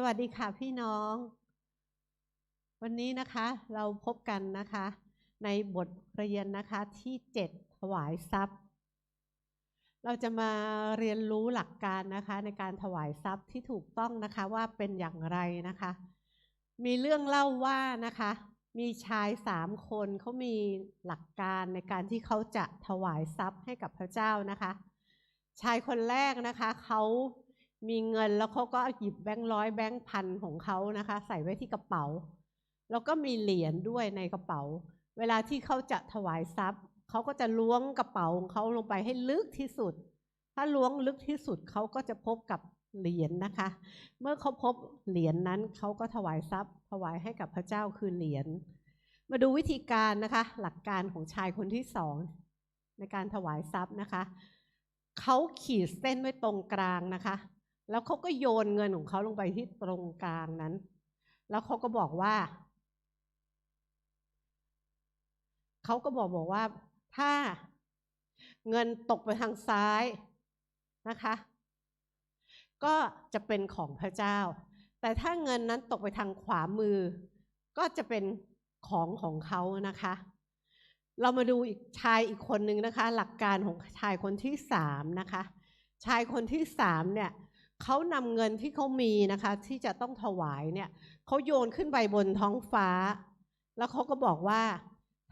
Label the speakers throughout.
Speaker 1: สวัสดีค่ะพี่น้อง วันนี้นะคะเราพบกันนะคะ ในบทเรียนนะคะที่ 7 ถวายทรัพย์ เราจะมาเรียนรู้หลักการนะคะ ในการถวายทรัพย์ที่ถูกต้องนะคะว่าเป็นอย่างไรนะคะ มีเรื่องเล่าว่านะคะ มีชายสามคนเขามีหลักการในการที่เขาจะถวายทรัพย์ให้กับพระเจ้านะคะ ชายคนแรกนะคะเขา มีเงินแล้วเขาก็หยิบแบงค์ร้อยแบงค์พันของเขานะคะ ใส่ไว้ที่กระเป๋า แล้วก็มีเหรียญด้วยในกระเป๋า เวลาที่เขาจะถวายทรัพย์เขาก็จะล้วงกระเป๋าของเขาลงไปให้ลึกที่สุด ถ้าล้วงลึกที่สุดเขาก็จะพบกับเหรียญนะคะ เมื่อเขาพบเหรียญนนั้นเขาก็ถวายทรัพย์ ถวายให้กับพระเจ้าคือเหรียญมาดูวิธีการนะคะ หลักการของชายคนที่สองในการถวายทรัพย์นะคะเขาขีดเส้นไว้ตรงกลางนะคะ แล้วเขาก็โยนเงินของเขาลงไปที่ตรงกลางนั้น แล้วเขาก็บอกว่า เขาก็บอกบอกว่า ถ้าเงินตกไปทางซ้ายนะคะ ก็จะเป็นของพระเจ้า แต่ถ้าเงินนั้นตกไปทางขวามือ ก็จะเป็นของของเขานะคะ เรามาดูอีกชายอีกคนนึงนะคะ หลักการของชายคนที่สามนะคะ ชายคนที่สามเนี่ย เขานำเงินที่เขามีนะคะ ที่จะต้องถวายเนี่ยเขาโยนขึ้นไปบนท้องฟ้า แล้วเขาก็บอกว่า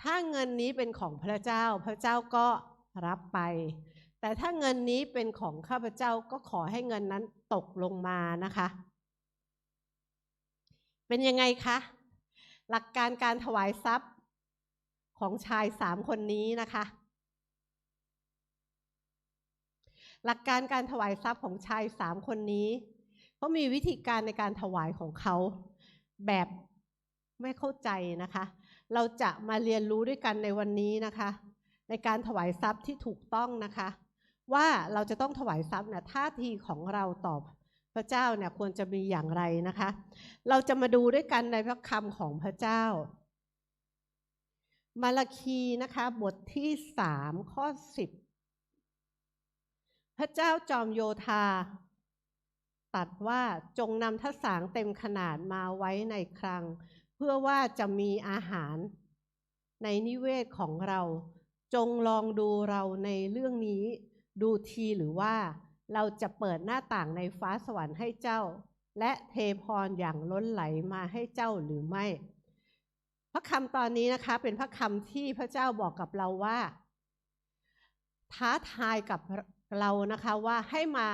Speaker 1: ถ้าเงินนี้เป็นของพระเจ้า พระเจ้าก็รับไป แต่ถ้าเงินนี้เป็นของข้าพเจ้าก็ขอให้เงินนั้นตกลงมานะคะ เป็นยังไงคะ หลักการการถวายทรัพย์ของชายสามคนนี้นะคะ หลักการการถวายทรัพย์ของชายสามคนนี้เขามีวิธีการในการถวายของเขาแบบไม่เข้าใจนะคะ เราจะมาเรียนรู้ด้วยกันในวันนี้นะคะ ในการถวายทรัพย์ที่ถูกต้องนะคะ ว่าเราจะต้องถวายทรัพย์เนี่ยท่าทีของเราต่อพระเจ้าเนี่ยควรจะมีอย่างไรนะคะ เราจะมาดูด้วยกันในพระคำของพระเจ้า มาลาคีนะคะบทที่สามข้อสิบ พระเจ้าจอมโยธา ตัดว่าจงนำทัศสางเต็มขนาดมาไว้ในครัง เพื่อว่าจะมีอาหาร ในนิเวศของเรา จงลองดูเราในเรื่องนี้ ดูทีหรือว่าเราจะเปิดหน้าต่างในฟ้าสวรรค์ให้เจ้า และเทพรอย่างล้นไหลมาให้เจ้าหรือไม่ พระคำตอนนี้นะคะ เป็นพระคำที่พระเจ้าบอกกับเราว่า ท้าทายกับ เรานะคะว่าให้มา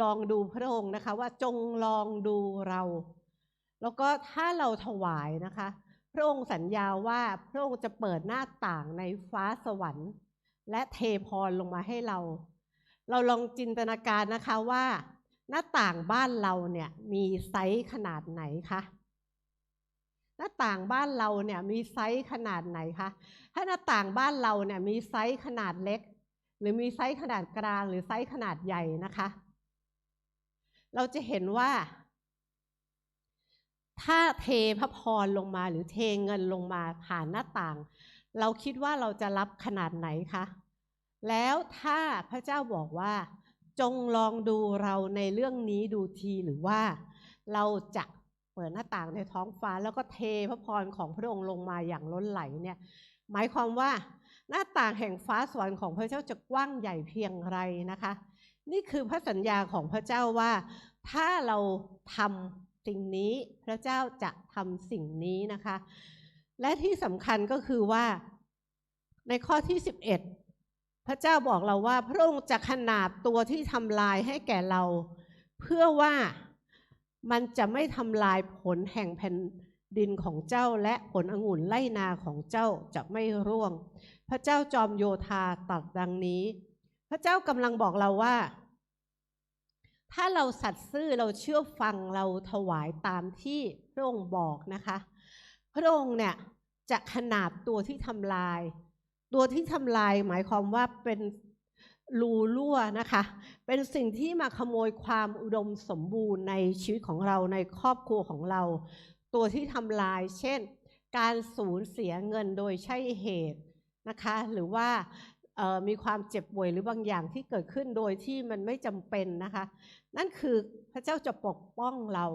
Speaker 1: ลองดูพระองค์นะคะว่าจงลองดูเรา แล้วก็ถ้าเราถวายนะคะ พระองค์สัญญาว่าพระองค์จะเปิดหน้าต่างในฟ้าสวรรค์ และเทพรลงมาให้เรา เราลองจินตนาการนะคะว่าหน้าต่างบ้านเราเนี่ยมีไซส์ขนาดไหนคะหน้าต่างบ้านเราเนี่ยมีไซส์ขนาดไหนคะถ้าหน้าต่างบ้านเราเนี่ยมีไซส์ขนาดเล็ก หรือมีไซส์ขนาดกลางหรือไซส์ขนาดใหญ่นะคะ เราจะเห็นว่า ถ้าเทพระพรลงมาหรือเทเงินลงมาผ่านหน้าต่าง เราคิดว่าเราจะรับขนาดไหนคะแล้วถ้าพระเจ้าบอกว่า จงลองดูเราในเรื่องนี้ดูทีหรือว่า เราจะเปิดหน้าต่างในท้องฟ้าแล้วก็เทพระพรของพระองค์ลงมาอย่างล้นไหลเนี่ย หมายความว่า หน้าต่างแห่งฟ้าสวรรค์ของพระเจ้าจะกว้างใหญ่เพียงไรนะคะ นี่คือพระสัญญาของพระเจ้าว่า ถ้าเราทำสิ่งนี้พระเจ้าจะทำสิ่งนี้นะคะ และที่สำคัญก็คือว่าในข้อที่ 11 พระเจ้าบอกเราว่า พระองค์จะขนาบตัวที่ทำลายให้แก่เรา เพื่อว่ามันจะไม่ทำลายผลแห่งแผ่นดินของเจ้าและผลองุ่นไล่นาของเจ้าจะไม่ร่วง ระเจ้าจอมโยธาตัดดังนี้ พระเจ้ากำลังบอกเราว่า ถ้าเราสัตย์ซื่อเราเชื่อฟังเราถวายตามที่พระองค์บอกนะคะ พระองค์เนี่ยจะขนาบตัวที่ทำลาย ตัวที่ทำลายหมายความว่าเป็นรูรั่วนะคะ เป็นสิ่งที่มาขโมยความอุดมสมบูรณ์ในชีวิตของเราในครอบครัวของเรา ตัวที่ทำลาย เช่น การสูญเสียเงินโดยใช่เหตุ นะคะหรือว่ามีความเจ็บป่วยหรือบางอย่างที่เกิดขึ้นโดยที่มันไม่จำเป็นนะคะ นั่นคือพระเจ้าจะปกป้องเรา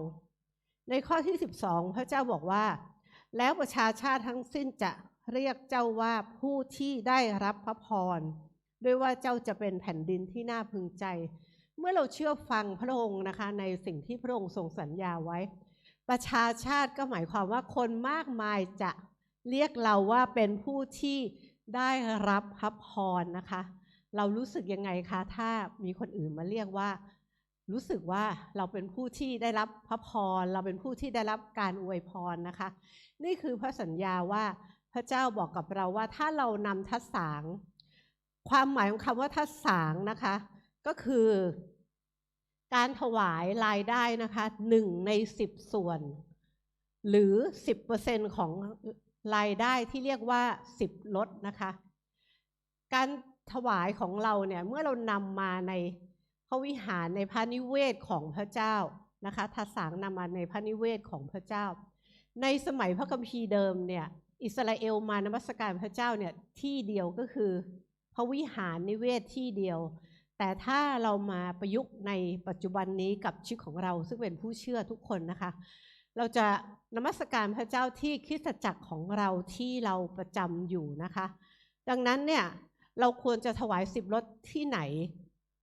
Speaker 1: ในข้อที่ 12 พระเจ้าบอกว่า แล้วประชาชาติทั้งสิ้นจะเรียกเจ้าว่าผู้ที่ได้รับพระพรด้วยว่าเจ้าจะเป็นแผ่นดินที่น่าพึงใจ เมื่อเราเชื่อฟังพระองค์นะคะในสิ่งที่พระองค์ทรงสัญญาไว้ ประชาชาติก็หมายความว่าคนมากมายจะเรียกเราว่าเป็นผู้ที่ ได้รับพระพรนะคะ เรารู้สึกยังไงคะถ้ามีคนอื่นมาเรียกว่า รู้สึกว่าเราเป็นผู้ที่ได้รับพระพร เราเป็นผู้ที่ได้รับการอวยพรนะคะ นี่คือพระสัญญาว่าพระเจ้าบอกกับเราว่าถ้าเรานำทัศสาง ความหมายของคำว่าทัศสางนะคะ ก็คือ การถวายรายได้นะคะหนึ่งในสิบส่วน หรือสิบเปอร์เซ็นของ รายได้ที่เรียกว่าสิบลดนะคะ การถวายของเราเนี่ยเมื่อเรานำมาในพระวิหารในพระนิเวศของพระเจ้านะคะทัศสางนำมาในพระนิเวศของพระเจ้า ในสมัยพระคัมภีร์เดิมเนี่ยอิสราเอลมานมัสการพระเจ้าเนี่ยที่เดียวก็คือ พระวิหารนิเวศที่เดียว แต่ถ้าเรามาประยุกต์ในปัจจุบันนี้กับชีวิตของเราซึ่งเป็นผู้เชื่อทุกคนนะคะ เราจะนมัสการพระเจ้าที่คริสตจักรของเราที่เราประจำอยู่นะคะ ดังนั้นเนี่ยเราควรจะถวายสิบรถที่ไหน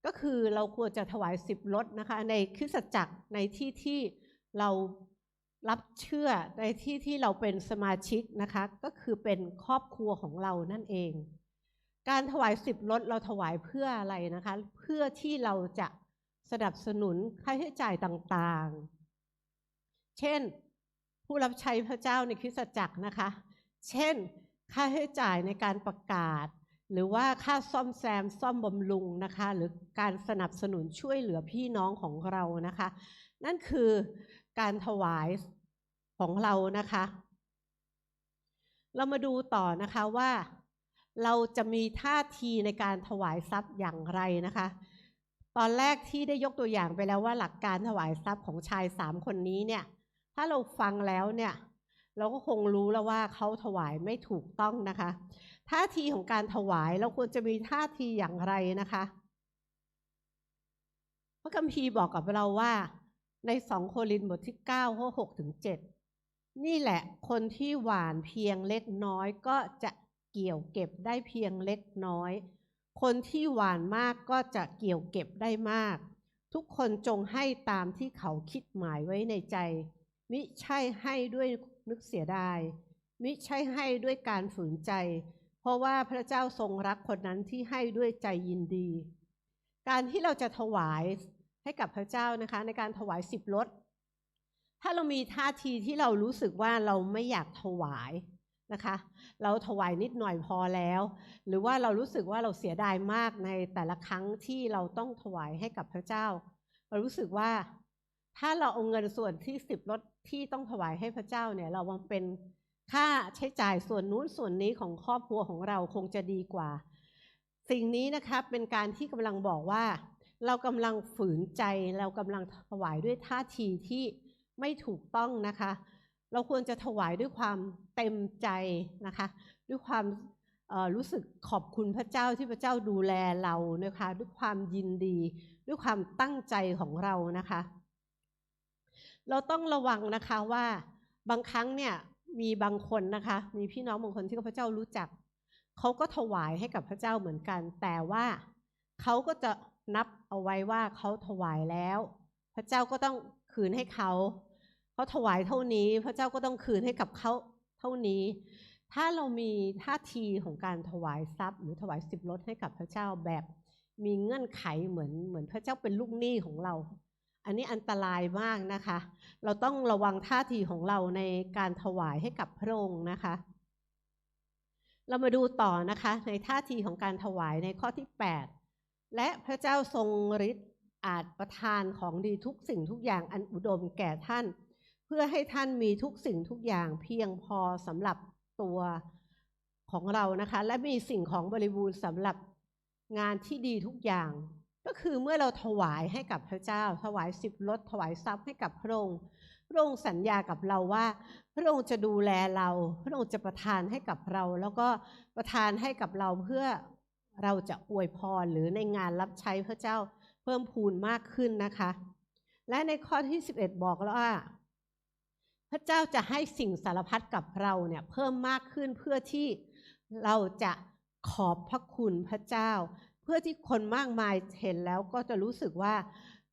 Speaker 1: ก็คือเราควรจะถวายสิบรถนะคะในคริสตจักรในที่ที่เรารับเชื่อในที่ที่เราเป็นสมาชิกนะคะ ก็คือเป็นครอบครัวของเรานั่นเอง การถวายสิบรถเราถวายเพื่ออะไรนะคะ เพื่อที่เราจะสนับสนุนค่าใช้จ่ายต่างๆ เช่น ผู้รับใช้พระเจ้าในคริสตจักรนะคะ เช่น ค่าใช้จ่ายในการประกาศ หรือว่าค่าซ่อมแซมซ่อมบำรุงนะคะ หรือการสนับสนุนช่วยเหลือพี่น้องของเรานะคะ นั่นคือการถวายของเรานะคะ เรามาดูต่อนะคะว่าเราจะมีท่าทีในการถวายทรัพย์อย่างไรนะคะ ตอนแรกที่ได้ยกตัวอย่างไปแล้วว่าหลักการถวายทรัพย์ของชายสามคนนี้เนี่ย ถ้าเราฟังแล้วเนี่ยเราก็คงรู้แล้วว่าเขาถวายไม่ถูกต้องนะคะท่าทีของการถวายเราควรจะมีท่าทีอย่างไรนะคะ พระคัมภีร์บอกกับเราว่า ในสองโครินธ์บทที่9ข้อ6ถึง7นี่แหละคนที่หวานเพียงเล็กน้อยก็จะเกี่ยวเก็บได้เพียงเล็กน้อย คนที่หวานมากก็จะเกี่ยวเก็บได้มาก ทุกคนจงให้ตามที่เขาคิดหมายไว้ในใจ มิใช่ให้ด้วยนึกเสียดาย มิใช่ให้ด้วยการฝืนใจ เพราะว่าพระเจ้าทรงรักคนนั้นที่ให้ด้วยใจยินดี การที่เราจะถวายให้กับพระเจ้านะคะ ในการถวายสิบรถถ้าเรามีท่าทีที่เรารู้สึกว่าเราไม่อยากถวายนะคะ เราถวายนิดหน่อยพอแล้ว หรือว่าเรารู้สึกว่าเราเสียดายมากในแต่ละครั้งที่เราต้องถวายให้กับพระเจ้า เรารู้สึกว่า ถ้าเราเอาเงินส่วนที่สิบรถที่ต้องถวายให้พระเจ้าเนี่ย เราวางเป็นค่าใช้จ่ายส่วนนู้นส่วนนี้ของครอบครัวของเราคงจะดีกว่า สิ่งนี้นะคะเป็นการที่กำลังบอกว่า เรากำลังฝืนใจเรากำลังถวายด้วยท่าทีที่ไม่ถูกต้องนะคะ เราควรจะถวายด้วยความเต็มใจนะคะ ด้วยความรู้สึกขอบคุณพระเจ้าที่พระเจ้าดูแลเรานะคะ ด้วยความยินดี ด้วยความตั้งใจของเรานะคะ เราต้องระวังนะคะว่าบางครั้งเนี่ยมีบางคนนะคะ มีพี่น้องบางคนที่พระเจ้ารู้จักเขาก็ถวายให้กับพระเจ้าเหมือนกัน แต่ว่าเขาก็จะนับเอาไว้ว่าเขาถวายแล้ว พระเจ้าก็ต้องคืนให้เขาเขาถวายเท่านี้ พระเจ้าก็ต้องคืนให้กับเขาเท่านี้ ถ้าเรามีท่าทีของการถวายทรัพย์ หรือถวายสิบรถให้กับพระเจ้าแบบ มีเงื่อนไขเหมือนเหมือนพระเจ้าเป็นลูกหนี้ของเรา อันนี้อันตรายมากนะคะ เราต้องระวังท่าทีของเราในการถวายให้กับพระองค์นะคะ เรามาดูต่อนะคะ ในท่าทีของการถวายในข้อที่ 8 และพระเจ้าทรงฤทธิ์อาจประทานของดีทุกสิ่งทุกอย่างอันอุดมแก่ท่าน เพื่อให้ท่านมีทุกสิ่งทุกอย่างเพียงพอสำหรับตัวของเรานะคะ และมีสิ่งของบริบูรณ์สำหรับงานที่ดีทุกอย่าง ก็คือเมื่อเราถวายให้กับพระเจ้า ถวายสิบรถถวายทรัพย์ให้กับพระองค์ พระองค์สัญญากับเราว่า พระองค์จะดูแลเรา พระองค์จะประทานให้กับเรา แล้วก็ประทานให้กับเราเพื่อเราจะอวยพรหรือในงานรับใช้พระเจ้าเพิ่มพูนมากขึ้นนะคะ และในข้อที่ 11 บอกแล้วว่า พระเจ้าจะให้สิ่งสารพัดกับเราเนี่ยเพิ่มมากขึ้นเพื่อที่เราจะขอบพระคุณพระเจ้า เพื่อที่คนมากมายเห็นแล้วก็จะรู้สึกว่า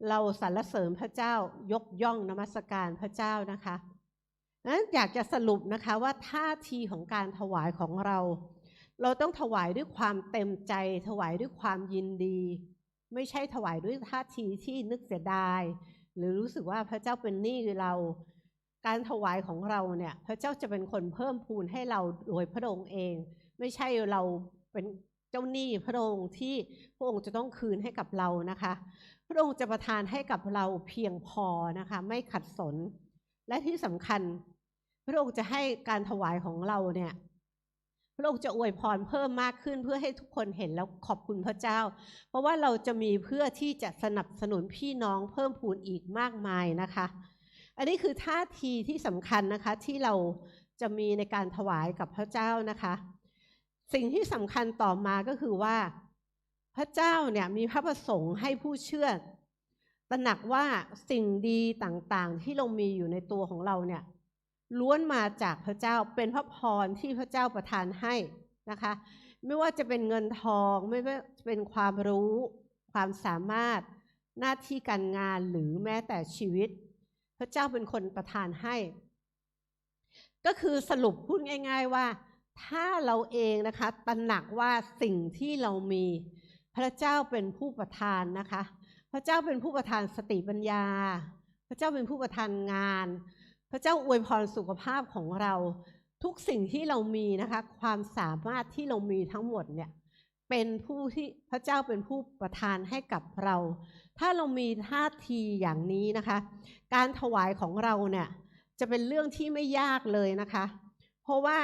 Speaker 1: เราสรรเสริญพระเจ้ายกย่องนมัสการพระเจ้านะคะนั้นอยากจะสรุปนะคะว่าท่าทีของการถวายของเรา เราต้องถวายด้วยความเต็มใจ ถวายด้วยความยินดี ไม่ใช่ถวายด้วยท่าทีที่นึกเสียดาย หรือรู้สึกว่าพระเจ้าเป็นหนี้เรา การถวายของเราเนี่ย พระเจ้าจะเป็นคนเพิ่มพูนให้เราโดยพระองค์เอง ไม่ใช่เราเป็น เจ้าหนี้พระองค์ที่พระองค์จะต้องคืนให้กับเรานะคะ พระองค์จะประทานให้กับเราเพียงพอนะคะ ไม่ขัดสน และที่สำคัญ พระองค์จะให้การถวายของเราเนี่ยพระองค์จะอวยพรเพิ่มมากขึ้นเพื่อให้ทุกคนเห็นแล้วขอบคุณพระเจ้า เพราะว่าเราจะมีเพื่อที่จะสนับสนุนพี่น้องเพิ่มพูนอีกมากมายนะคะ อันนี้คือท่าทีที่สำคัญนะคะที่เราจะมีในการถวายกับพระเจ้านะคะ สิ่งที่สำคัญต่อมาก็คือว่า พระเจ้าเนี่ยมีพระประสงค์ให้ผู้เชื่อตระหนักว่าสิ่งดีต่างๆ ที่เรามีอยู่ในตัวของเราเนี่ยล้วนมาจากพระเจ้าเป็นพระพรที่พระเจ้าประทานให้นะคะ ไม่ว่าจะเป็นเงินทองไม่ว่าจะเป็นความรู้ ความสามารถหน้าที่การงานหรือแม้แต่ชีวิต พระเจ้าเป็นคนประทานให้ ก็คือสรุปพูดง่าย ๆว่า ถ้าเราเองนะคะตระหนักว่าสิ่งที่เรามี พระเจ้าเป็นผู้ประทานนะคะ พระเจ้าเป็นผู้ประทานสติปัญญา พระเจ้าเป็นผู้ประทานงาน พระเจ้าอวยพรสุขภาพของเรา ทุกสิ่งที่เรามีนะคะ ความสามารถที่เรามีทั้งหมดเนี่ยเป็นผู้ที่พระเจ้าเป็นผู้ประทานให้กับเรา ถ้าเรามีท่าทีอย่างนี้นะคะ การถวายของเราเนี่ยจะเป็นเรื่องที่ไม่ยากเลยนะคะ เพราะว่า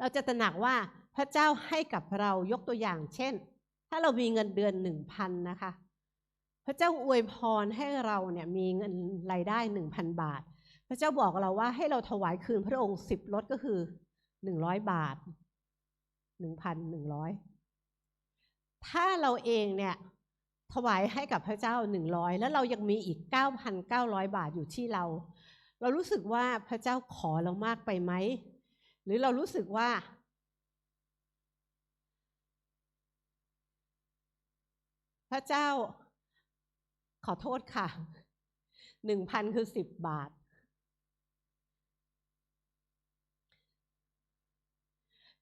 Speaker 1: เราจะตระหนักว่าพระเจ้าให้กับเรายกตัวอย่าง เช่น ถ้าเรามีเงินเดือนหนึ่งพันนะคะ พระเจ้าอวยพรให้เราเนี่ยมีเงินรายได้หนึ่งพันบาท พระเจ้าบอกเราว่าให้เราถวายคืนพระองค์สิบลดก็คือหนึ่งร้อยบาทหนึ่งพันหนึ่งร้อยถ้าเราเองเนี่ยถวายให้กับพระเจ้าหนึ่งร้อยแล้วเรายังมีอีกเก้าพันเก้าร้อยบาทอยู่ที่เรา เรารู้สึกว่าพระเจ้าขอเรามากไปไหม หรือเรารู้สึกว่า พระเจ้าขอโทษค่ะหนึ่งพันคือสิบบาท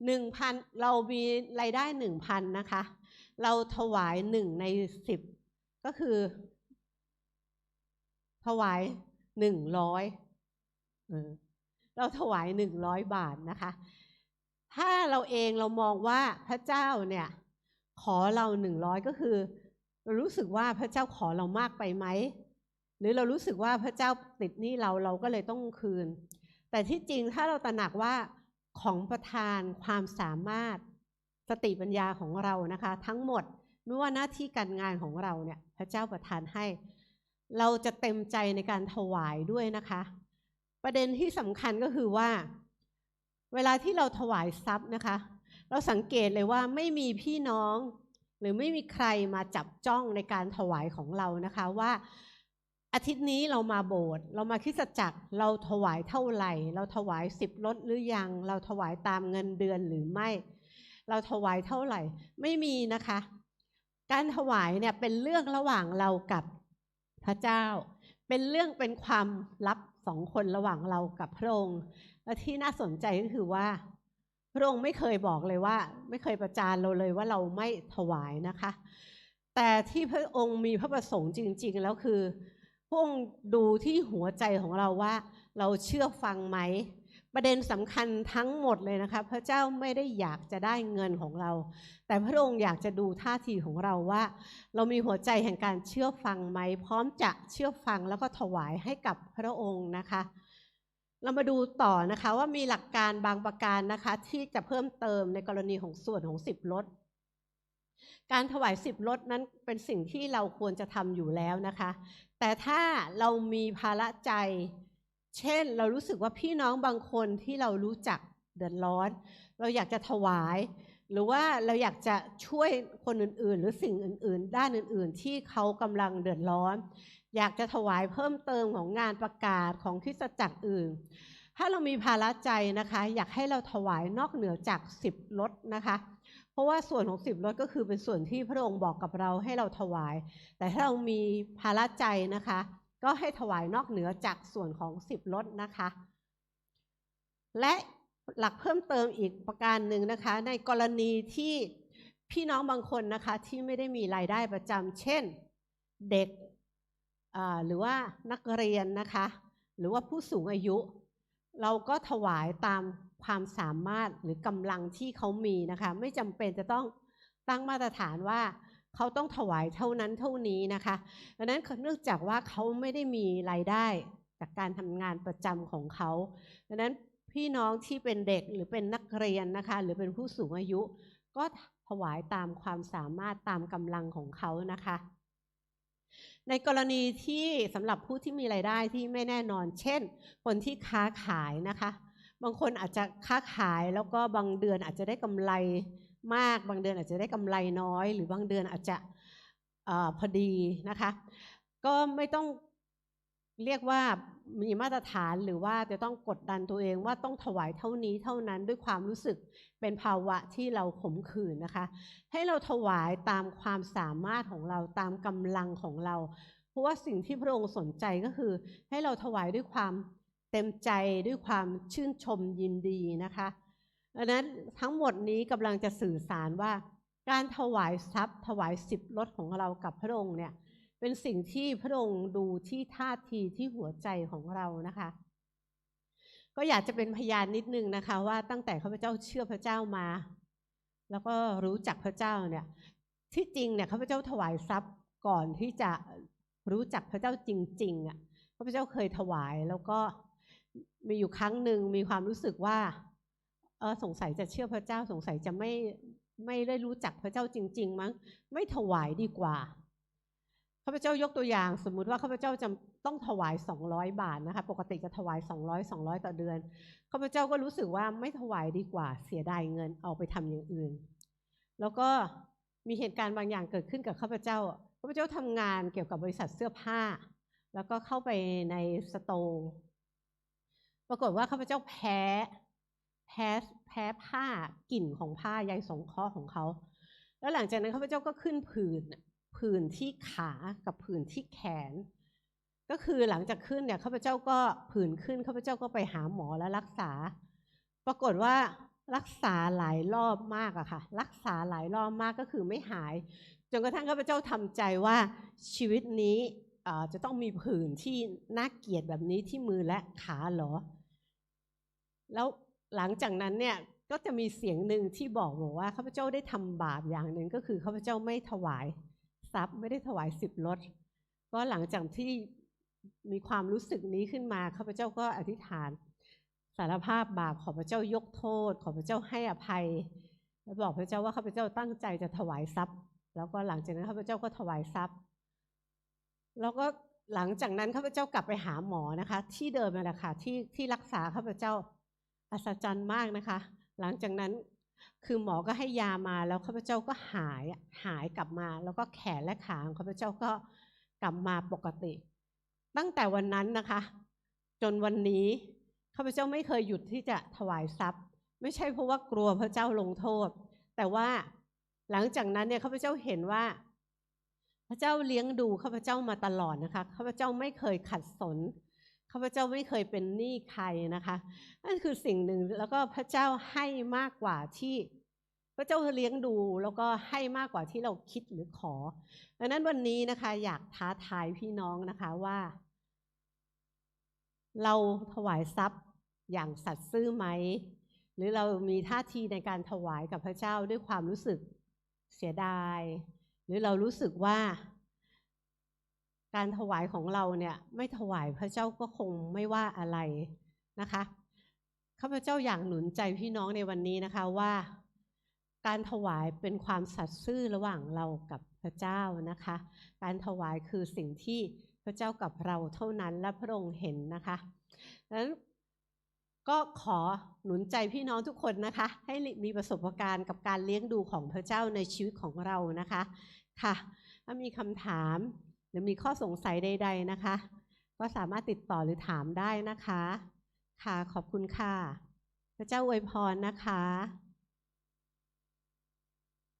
Speaker 1: หนึ่งพันเรามีรายได้หนึ่งพันนะคะ เราถวายหนึ่งในสิบก็คือ ถวายหนึ่งร้อย เราถวายหนึ่งร้อยบาทนะคะ ถ้าเราเองเรามองว่าพระเจ้าเนี่ย ขอเราหนึ่งร้อยก็คือ เรารู้สึกว่าพระเจ้าขอเรามากไปไหมหรือเรารู้สึกว่าพระเจ้าติดหนี้เราเราก็เลยต้องคืน แต่ที่จริงถ้าเราตระหนักว่าของประทานความสามารถสติปัญญาของเรานะคะ ทั้งหมดไม่ว่าหน้าที่การงานของเราเนี่ย พระเจ้าประทานให้ เราจะเต็มใจในการถวายด้วยนะคะ ประเด็นที่สำคัญก็คือว่า เวลาที่เราถวายทรัพย์นะคะ เราสังเกตเลยว่าไม่มีพี่น้อง หรือไม่มีใครมาจับจ้องในการถวายของเรานะคะว่าอาทิตย์นี้เรามาโบสถ์เรามาคริสตจักรเราถวายเท่าไหร่ เราถวายสิบลดหรือยัง เราถวายตามเงินเดือนหรือไม่ เราถวายเท่าไหร่ ไม่มีนะคะ การถวายเนี่ยเป็นเรื่องระหว่างเรากับพระเจ้า เป็นเรื่องเป็นความลับสองคนระหว่างเรากับพระองค์และที่น่าสนใจก็คือว่า พระองค์ไม่เคยบอกเลยว่า ไม่เคยประจานเราเลยว่าเราไม่ถวายนะคะ แต่ที่พระองค์มีพระประสงค์จริง ๆ แล้วคือพระองค์ดูที่หัวใจของเราว่า เราเชื่อฟังไหม ประเด็นสำคัญทั้งหมดเลยนะคะพระเจ้าไม่ได้อยากจะได้เงินของเรา แต่พระองค์อยากจะดูท่าทีของเราว่า เรามีหัวใจแห่งการเชื่อฟังไหม พร้อมจะเชื่อฟังแล้วก็ถวายให้กับพระองค์นะคะ เรามาดูต่อนะคะว่ามีหลักการบางประการนะคะที่จะเพิ่มเติมในกรณีของส่วนของสิบลดการถวายสิบลดนั้นเป็นสิ่งที่เราควรจะทำอยู่แล้วนะคะ แต่ถ้าเรามีภาระใจ เช่นเรารู้สึกว่าพี่น้องบางคนที่เรารู้จักเดือดร้อน เราอยากจะถวาย หรือว่าเราอยากจะช่วยคนอื่นๆ หรือสิ่งอื่น ๆ ด้านอื่น ๆ ที่เขากำลังเดือดร้อน อยากจะถวายเพิ่มเติมของงานประกาศของคริสตจักรอื่น ถ้าเรามีภาระใจนะคะ อยากให้เราถวายนอกเหนือจากสิบรถนะคะเพราะว่าส่วนของสิบรถก็คือเป็นส่วนที่พระองค์บอกกับเราให้เราถวาย แต่ถ้าเรามีภาระใจนะคะ ก็ให้ถวายนอกเหนือจากส่วนของสิบรถนะคะ และหลักเพิ่มเติมอีกประการหนึ่งนะคะ ในกรณีที่พี่น้องบางคนนะคะที่ไม่ได้มีรายได้ประจำเช่นเด็กหรือว่านักเรียนนะคะ หรือว่าผู้สูงอายุ เราก็ถวายตามความสามารถหรือกำลังที่เขามีนะคะ ไม่จำเป็นจะต้องตั้งมาตรฐานว่า เขาต้องถวายเท่านั้นเท่านี้นะคะดังนั้นเนื่องจากว่าเขาไม่ได้มีรายได้จากการทำงานประจำของเขาดังนั้นพี่น้องที่เป็นเด็กหรือเป็นนักเรียนนะคะ หรือเป็นผู้สูงอายุ ก็ถวายตามความสามารถตามกำลังของเขานะคะ ในกรณีที่สำหรับผู้ที่มีรายได้ที่ไม่แน่นอน เช่น คนที่ค้าขายนะคะ บางคนอาจจะค้าขายแล้วก็บางเดือนอาจจะได้กำไร มาก บางเดือนอาจจะได้กำไรน้อย หรือบางเดือนอาจจะอพอดีนะคะ ก็ไม่ต้องเรียกว่ามีมาตรฐานหรือว่าจะต้องกดดันตัวเองว่าต้องถวายเท่านี้เท่านั้นด้วยความรู้สึกเป็นภาวะที่เราขมขื่นนะคะ ให้เราถวายตามความสามารถของเราตามกำลังของเรา เพราะว่าสิ่งที่พระองค์สนใจก็คือ ให้เราถวายด้วยความเต็มใจด้วยความชื่นชมยินดีนะคะ ดังนั้นทั้งหมดนี้กำลังจะสื่อสารว่า การถวายทรัพย์ ถวายสิบรถของเรากับพระองค์เนี่ย เป็นสิ่งที่พระองค์ดูที่ท่าทีที่หัวใจของเรานะคะ ก็อยากจะเป็นพยานนิดนึงนะคะ ว่าตั้งแต่ข้าพเจ้าเชื่อพระเจ้ามา แล้วก็รู้จักพระเจ้าเนี่ย ที่จริงเนี่ยข้าพเจ้าถวายทรัพย์ก่อนที่จะรู้จักพระเจ้าจริงๆอะข้าพเจ้าเคยถวายแล้วก็มีอยู่ครั้งหนึ่งมีความรู้สึกว่า เออสงสัยจะเชื่อพระเจ้าสงสัยจะไม่ไม่ได้รู้จักพระเจ้าจริง ๆ มั้งไม่ถวายดีกว่าข้าพเจ้ายกตัวอย่าง สมมุติว่าข้าพเจ้าจะต้องถวาย 200 บาทนะคะ ปกติจะถวาย 200 200 ต่อเดือนข้าพเจ้าก็รู้สึกว่าไม่ถวายดีกว่า เสียดายเงินเอาไปทำอย่างอื่น แล้วก็มีเหตุการณ์บางอย่างเกิดขึ้นกับข้าพเจ้าข้าพเจ้าทำงานเกี่ยวกับบริษัทเสื้อผ้า แล้วก็เข้าไปในสโตร์ปรากฏว่าข้าพเจ้าแพ้ แพ้แพ้ผ้ากลิ่นของผ้าใยสงเคราะห์ของเขาแล้วหลังจากนั้นข้าพเจ้าก็ขึ้นผื่นผื่นที่ขากับผื่นที่แขน ก็คือหลังจากขึ้นเนี่ยข้าพเจ้าก็ผื่นขึ้นข้าพเจ้าก็ไปหาหมอและรักษา ปรากฏว่ารักษาหลายรอบมากอะค่ะ รักษาหลายรอบมากก็คือไม่หายจนกระทั่งข้าพเจ้าทำใจว่าชีวิตนี้จะต้องมีผื่นที่น่าเกลียดแบบนี้ที่มือและขาเหรอ แล้ว หลังจากนั้นเนี่ยก็จะมีเสียงหนึ่งที่บอกบอกว่าข้าพเจ้าได้ทำบาปอย่างหนึ่งก็คือข้าพเจ้าไม่ถวายทรัพย์ไม่ได้ถวายสิบรถก็หลังจากที่มีความรู้สึกนี้ขึ้นมาข้าพเจ้าก็อธิษฐานสารภาพบาปขอพระเจ้ายกโทษ ขอพระเจ้าให้อภัย แล้วบอกพระเจ้าว่าข้าพเจ้าตั้งใจจะถวายทรัพย์ แล้วก็หลังจากนั้นข้าพเจ้าก็ถวายทรัพย์ แล้วก็หลังจากนั้นข้าพเจ้ากลับไปหาหมอนะคะ ที่เดิมนั่นแหละค่ะที่ที่รักษาข้าพเจ้า อัศจรรย์มากนะคะ หลังจากนั้นคือหมอก็ให้ยามาแล้วข้าพเจ้าก็หายหายกลับมา แล้วก็แขนและขาของข้าพเจ้าก็กลับมาปกติ ตั้งแต่วันนั้นนะคะ จนวันนี้ข้าพเจ้าไม่เคยหยุดที่จะถวายทรัพย์ ไม่ใช่เพราะว่ากลัวพระเจ้าลงโทษ แต่ว่าหลังจากนั้นเนี่ยข้าพเจ้าเห็นว่า พระเจ้าเลี้ยงดูข้าพเจ้ามาตลอดนะคะข้าพเจ้าไม่เคยขัดสน ข้าพเจ้าไม่เคยเป็นหนี้ใครนะคะนั่นคือสิ่งหนึ่งแล้วก็พระเจ้าให้มากกว่าที่พระเจ้าเลี้ยงดูแล้วก็ให้มากกว่าที่เราคิดหรือขอดังนั้นวันนี้นะคะอยากท้าทายพี่น้องนะคะว่า เราถวายทรัพย์อย่างสัตย์ซื่อไหม หรือเรามีท่าทีในการถวายกับพระเจ้าด้วยความรู้สึกเสียดาย หรือเรารู้สึกว่า การถวายของเราเนี่ยไม่ถวายพระเจ้าก็คงไม่ว่าอะไรนะคะข้าพเจ้าอยากหนุนใจพี่น้องในวันนี้นะคะว่า การถวายเป็นความสัตย์ซื่อระหว่างเรากับพระเจ้านะคะ การถวายคือสิ่งที่พระเจ้ากับเราเท่านั้นและพระองค์เห็นนะคะดังนั้นก็ขอหนุนใจพี่น้องทุกคนนะคะ ให้มีประสบการณ์กับการเลี้ยงดูของพระเจ้าในชีวิตของเรานะคะค่ะถ้ามีคำถาม หรือมีข้อสงสัยใด ๆนะคะ ก็สามารถติดต่อหรือถามได้นะคะ ค่ะขอบคุณค่ะ พระเจ้าอวยพรนะคะ